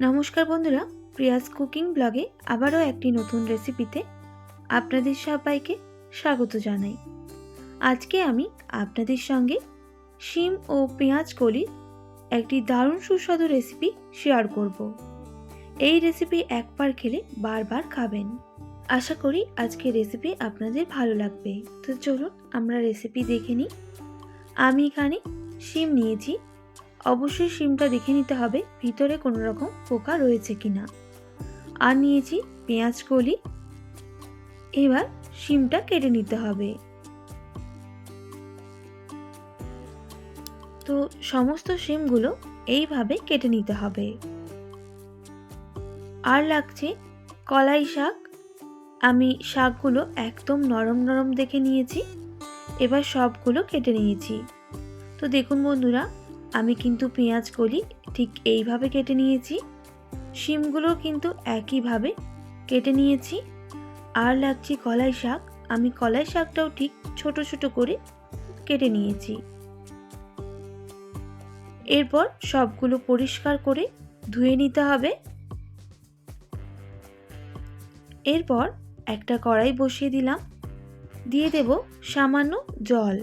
নমস্কার বন্ধুরা, Prius cooking ব্লগে আবারও একটি নতুন রেসিপিতে আপনাদের সবাইকে স্বাগত জানাই। আজকে আমি আপনাদের সঙ্গে শিম ও পেঁয়াজ কলির একটি দারুণ সুস্বাদু রেসিপি শেয়ার করব। এই রেসিপি একবার খেলে বারবার খাবেন। আশা করি আজকে রেসিপি আপনাদের ভালো লাগবে। তো চলুন আমরা রেসিপি দেখে নিই। আমি এখানে শিম নিয়েছি অবশ্যই শিমটা দেখে নিতে হবে ভিতরে কোনো রকম পোকা রয়েছে কি না আর নিয়েছি পেঁয়াজ কলি। এবার শিমটা কেটে নিতে হবে। তো সমস্ত শিমগুলো এইভাবে কেটে নিতে হবে। আর লাগছে কলাই শাক। আমি শাকগুলো একদম নরম নরম দেখে নিয়েছি। এবার সবগুলো কেটে নিয়েছি। তো দেখুন বন্ধুরা আমি কিন্তু পেঁয়াজ কলি ঠিক এইভাবে কেটে নিয়েছি। শিমগুলো কিন্তু একইভাবে কেটে নিয়েছি। আর লাগছে কলাই শাক। আমি কলাই শাকটাও ঠিক ছোট ছোট করে কেটে নিয়েছি। এরপর সবগুলো পরিষ্কার করে ধুয়ে নিতে হবে। এরপর একটা কড়াই বসিয়ে দিলাম। দিয়ে দেব সামান্য জল।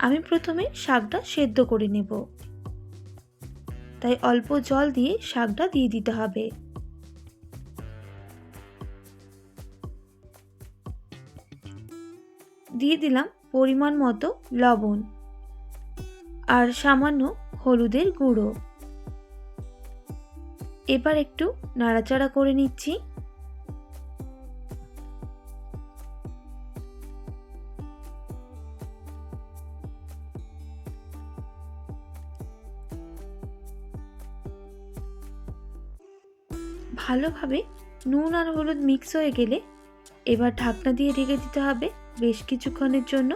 আমি প্রথমে শাকটা সেদ্ধ করে নেব। তাই অল্প জল দিয়ে শাকটা দিয়ে দিতে হবে। দিয়ে দিলাম পরিমাণ মতো লবণ আর সামান্য হলুদের গুঁড়ো। এবার একটু নাড়াচাড়া করে নিচ্ছি। ভালোভাবে নুন আর হলুদ মিক্স হয়ে গেলে এবার ঢাকনা দিয়ে ঢেকে দিতে হবে বেশ কিছুক্ষণের জন্য।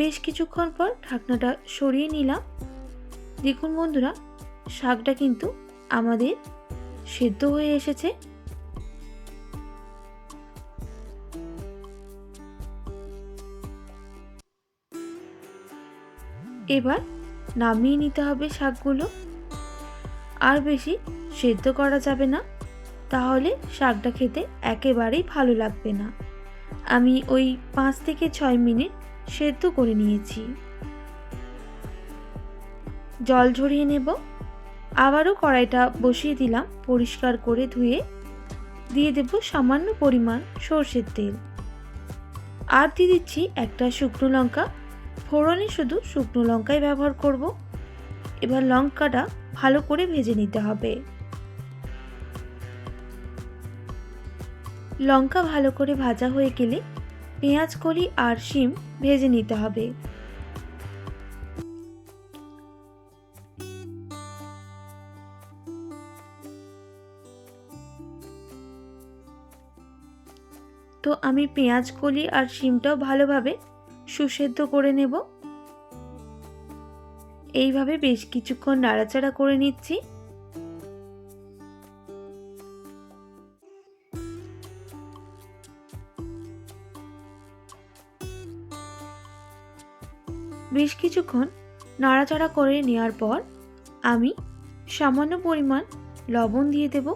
বেশ কিছুক্ষণ পর ঢাকনাটা সরিয়ে নিলাম। দেখুন বন্ধুরা, শাকটা কিন্তু আমাদের সেদ্ধ হয়ে এসেছে। এবার নামিয়ে নিতে হবে শাকগুলো। আর বেশি সেদ্ধ করা যাবে না। তাহলে শাকটা খেতে একেবারেই ভালো লাগবে না। আমি ওই পাঁচ থেকে ছয় মিনিট সেদ্ধ করে নিয়েছি। জল ঝরিয়ে নেব। আবারও কড়াইটা বসিয়ে দিলাম পরিষ্কার করে ধুয়ে। দিয়ে দেব সামান্য পরিমাণ সর্ষের তেল। আর দিয়ে দিচ্ছি একটা শুকনো লঙ্কা। ফোড়নে শুধু শুকনো লঙ্কাই ব্যবহার করব। এবার লঙ্কাটা ভালো করে ভেজে নিতে হবে। লঙ্কা ভালো করে ভাজা হয়ে গেলে পেঁয়াজ, কলি আর শিম ভেজে নিতে হবে। তো আমি পেঁয়াজ, কলি আর শিমটাও ভালোভাবে সুসেদ্ধ করে নেব। এইভাবে বেশ কিছুক্ষণ নাড়াচাড়া করে নিচ্ছি। বেশ কিছুক্ষণ নাড়াচাড়া করে নেওয়ার পর আমি সামান্য পরিমাণ লবণ দিয়ে দেব।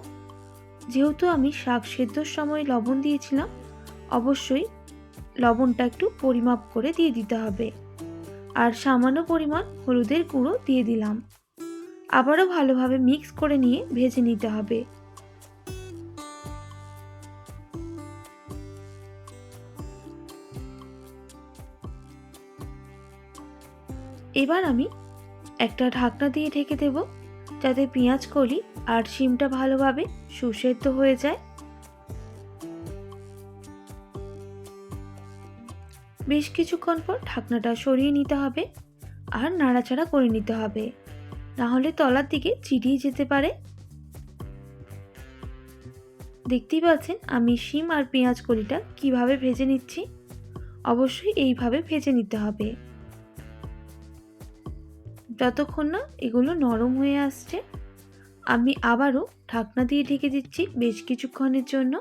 যেহেতু আমি শাক সেদ্ধর সময় লবণ দিয়েছিলাম, অবশ্যই লবণটা একটু পরিমাপ করে দিয়ে দিতে হবে। আর সামান্য পরিমাণ হলুদের গুঁড়ো দিয়ে দিলাম। আবারও ভালোভাবে মিক্স করে নিয়ে ভেজে নিতে হবে। এবার আমি একটা ঢাকনা দিয়ে ঢেকে দেব, যাতে পেঁয়াজ কলি আর শিমটা ভালোভাবে সুসেদ্ধ হয়ে যায়। বেশ কিছুক্ষণ পর ঢাকনাটা সরিয়ে নিতে হবে আর নাড়াচাড়া করে নিতে হবে। নাহলে তলার দিকে চিটিয়ে যেতে পারে। দেখতেই পাচ্ছেন আমি শিম আর পেঁয়াজ কলিটা কীভাবে ভেজে নিচ্ছি? অবশ্যই এইভাবে ভেজে নিতে হবে। যতক্ষণ না এগুলো নরম হয়ে আসছে, আমি আবারও ঢাকনা দিয়ে ঢেকে দিচ্ছি বেশ কিছুক্ষণের জন্য।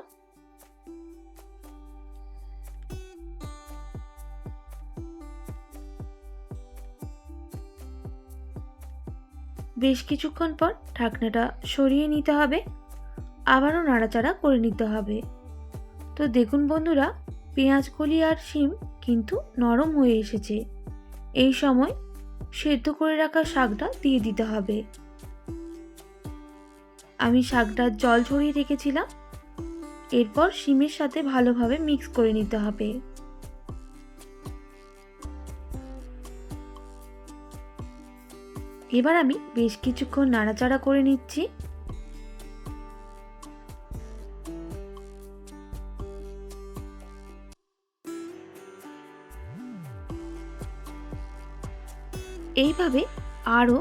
বেশ কিছুক্ষণ পর ঢাকনাটা সরিয়ে নিতে হবে। আবারও নাড়াচাড়া করে নিতে হবে। তো দেখুন বন্ধুরা, পেঁয়াজ কলি আর শিম কিন্তু নরম হয়ে এসেছে। এই সময় সেদ্ধ করে রাখা শাকটা দিয়ে দিতে হবে। আমি শাকটার জল ছড়িয়ে রেখেছিলাম। এরপর শিমের সাথে ভালোভাবে মিক্স করে নিতে হবে। এবার আমি বেশ কিছুক্ষণ নাড়াচাড়া করে নিচ্ছি। এইভাবে আরও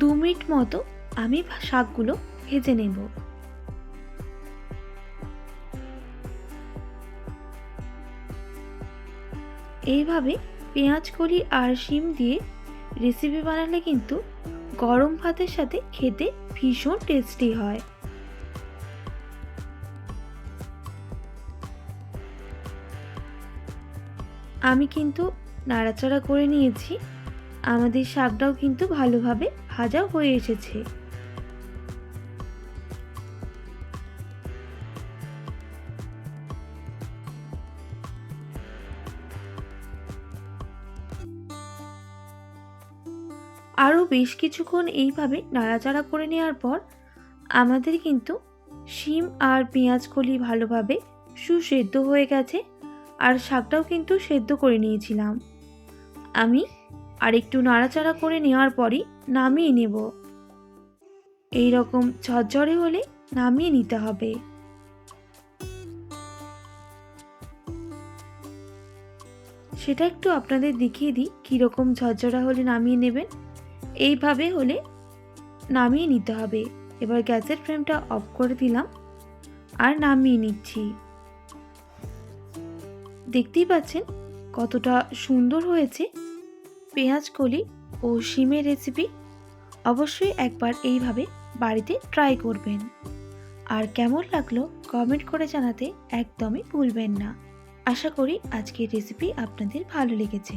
দু মিনিট মতো আমি শাকগুলো ভেজে নেব। এইভাবে পেঁয়াজ কলি আর শিম দিয়ে রেসিপি বানালে কিন্তু গরম ভাতের সাথে খেতে ভীষণ টেস্টি হয়। আমি কিন্তু নাড়াচাড়া করে নিয়েছি। আমাদের শাকটাও কিন্তু ভালোভাবে ভাজা হয়ে এসেছে। বেশ কিছুক্ষণ এইভাবে নাড়াচাড়া করে নেওয়ার পর আমাদের কিন্তু শিম আর পেঁয়াজ কলি ভালোভাবে সুসেদ্ধ হয়ে গেছে আর শাকটাও কিন্তু সেদ্ধ করে নিয়েছিলাম। আমি আর একটু নাড়াচাড়া করে নেওয়ার পরই নামিয়ে নেব। এই রকম ঝরঝরে হলে নামিয়ে নিতে হবে। সেটা একটু আপনাদের দেখিয়ে দিই কীরকম ঝরঝরা হলে নামিয়ে নেবেন। এইভাবে হলে নামিয়ে নিতে হবে। এবার গ্যাসের ফ্লেমটা অফ করে দিলাম আর নামিয়ে নিচ্ছি। দেখতেই পাচ্ছেন কতটা সুন্দর হয়েছে পেঁয়াজ কলি ও শিমের রেসিপি অবশ্যই একবার এইভাবে বাড়িতে ট্রাই করবেন। আর কেমন লাগল কমেন্ট করে জানাতে একদমই ভুলবেন না। আশা করি আজকের রেসিপি আপনাদের ভালো লেগেছে।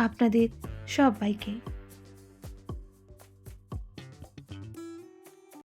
আপনাদের সবাইকে।